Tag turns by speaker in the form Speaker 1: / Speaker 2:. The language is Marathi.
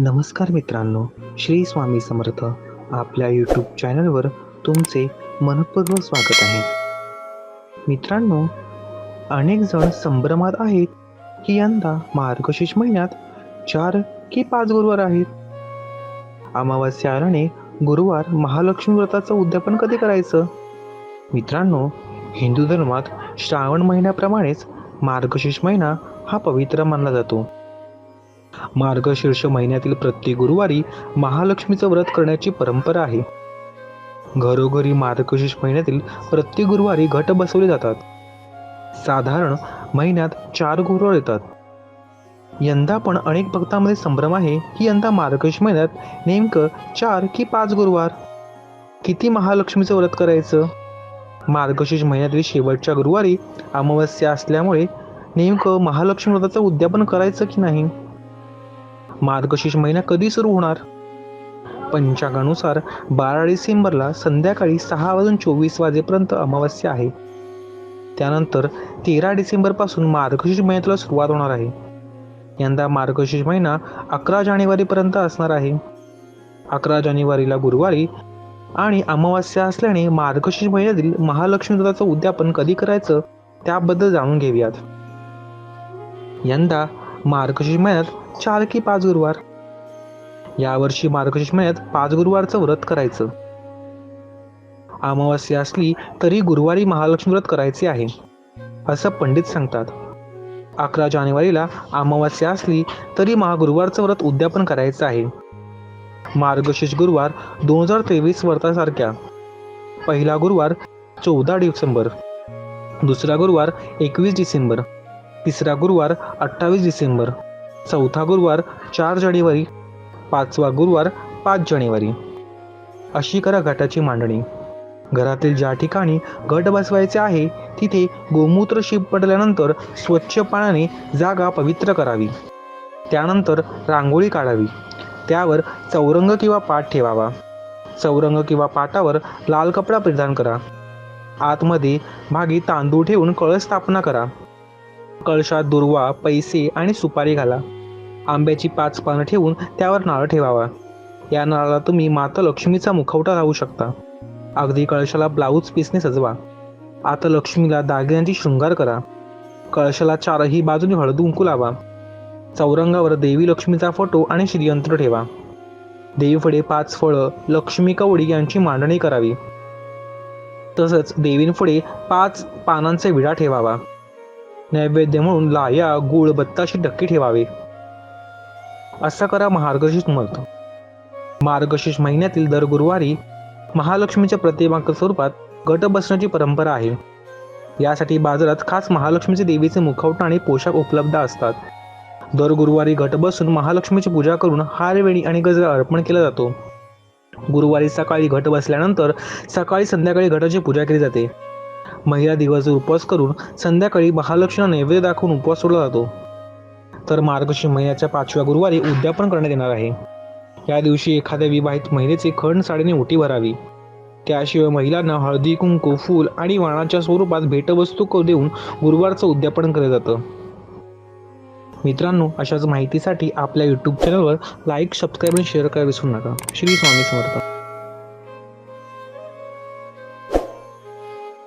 Speaker 1: नमस्कार मित्रांनो श्री स्वामी समर्थ आपल्या यूट्यूब चॅनलवर तुमचे मनपूर्वक स्वागत आहे. मित्रांनो अनेक जण संभ्रमात आहेत की यंदा मार्गशीर्ष महिन्यात चार की पाच गुरुवार आहेत. अमावास्या आल्याने गुरुवार महालक्ष्मी व्रताचं उद्यापन कधी करायचं? मित्रांनो हिंदू धर्मात श्रावण महिन्याप्रमाणेच मार्गशीर्ष महिना हा पवित्र मानला जातो. मार्गशीर्ष महिन्यातील प्रत्येक गुरुवारी महालक्ष्मीचं व्रत करण्याची परंपरा आहे. घरोघरी मार्गशीर्ष महिन्यातील प्रत्येक गुरुवारी घट बसवले जातात. साधारण महिन्यात चार गुरुवार येतात. यंदा पण अनेक भक्तांमध्ये संभ्रम आहे की यंदा मार्गशीर्ष महिन्यात नेमकं चार की पाच गुरुवार? किती महालक्ष्मीचं व्रत करायचं? मार्गशीर्ष महिन्यातील शेवटच्या गुरुवारी अमावस्या असल्यामुळे नेमकं महालक्ष्मी व्रताचं उद्यापन करायचं की नाही? मार्गशीर्ष महिना कधी सुरू होणार? पंचांगानुसार बारा डिसेंबरला संध्याकाळी सहा वाजून चोवीस वाजेपर्यंत अमावस्या आहे. त्यानंतर तेरा डिसेंबरपासून मार्गशीर्ष महिन्याला सुरुवात होणार आहे. यंदा मार्गशीर्ष महिना अकरा जानेवारीपर्यंत असणार आहे. अकरा जानेवारीला गुरुवारी आणि अमावस्या असल्याने मार्गशीर्ष महिन्यातील महालक्ष्मी व्रताचं उद्यापन कधी करायचं त्याबद्दल जाणून घेऊयात. यंदा मार्गशीर्ष महिन्यात चार की पाच गुरुवार. यावर्षी मार्गशीर्ष महिन्यात पाच गुरुवारचं व्रत करायचं. अमावस्या असली तरी गुरुवारी महालक्ष्मी व्रत करायचे आहे असं पंडित सांगतात. अकरा जानेवारीला अमावस्या असली तरी महागुरुवारचं व्रत उद्यापन करायचं आहे. मार्गशीर्ष गुरुवार दोन हजार तेवीस व्रतासारख्या. पहिला गुरुवार चौदा डिसेंबर. दुसरा गुरुवार एकवीस डिसेंबर. तिसरा गुरुवार अठ्ठावीस डिसेंबर. चौथा गुरुवार चार जानेवारी. पाचवा गुरुवार पाच जानेवारी. अशी करा घटाची मांडणी. घरातील ज्या ठिकाणी घट बसवायचे आहे तिथे गोमूत्र शिपडल्यानंतर स्वच्छ पाण्याने जागा पवित्र करावी. त्यानंतर रांगोळी काढावी. त्यावर चौरंग किंवा पाट ठेवावा. चौरंग किंवा पाटावर लाल कपडा परिधान करा. आतमध्ये भागी तांदूळ ठेवून कळस स्थापना करा. कळशात दुर्वा पैसे आणि सुपारी घाला. आंब्याची पाच पानं ठेवून त्यावर नारळ ठेवावा. या नारळाला तुम्ही माता लक्ष्मीचा मुखवटा लावू शकता. अगदी कळशाला ब्लाऊज पीसने सजवा. आता लक्ष्मीला दागिन्यांची शृंगार करा. कळशाला चारही बाजूने हळद उंकू लावा. चौरंगावर देवी लक्ष्मीचा फोटो आणि श्रीयंत्र ठेवा. देवीपुढे पाच फळं लक्ष्मी कवडी यांची मांडणी करावी. तसंच देवींपुढे पाच पानांचा विडा ठेवावा. नैवेद्य म्हणून लाया गुळ बत्ताशी डक्की ठेवावे. असं करा मार्गशीर्ष मत मार्गशीर्ष महिन्यातील दर गुरुवारी महालक्ष्मीच्या प्रतिमांक स्वरूपात घट बसण्याची परंपरा आहे. यासाठी बाजारात खास महालक्ष्मीचे देवीचे मुखवटा आणि पोशाख उपलब्ध असतात. दर गुरुवारी घट बसून महालक्ष्मीची पूजा करून हारवेणी आणि गजरा अर्पण केला जातो. गुरुवारी सकाळी घट बसल्यानंतर सकाळी संध्याकाळी घटाची पूजा केली जाते. महिला दिवसभर उपवास करून संध्याकाळी महालक्ष्मीला नैवेद्य दाखवून उपवास सोडला जातो. तर मार्गशीर्ष महिन्याच्या पाचव्या गुरुवारी उद्यापन करण्यात येणार आहे. या दिवशी एखाद्या विवाहित महिलेचे खंड साडीने ओटी भरावी. त्याशिवाय महिलांना हळदी कुंकू फूल आणि वाणाच्या स्वरूपात भेटवस्तू देऊन गुरुवारचं उद्यापन केलं जातं. मित्रांनो अशाच माहितीसाठी आपल्या यूट्यूब चॅनलवर लाईक सबस्क्राईब आणि शेअर करायला विसरू नका. श्री स्वामी समर्थ.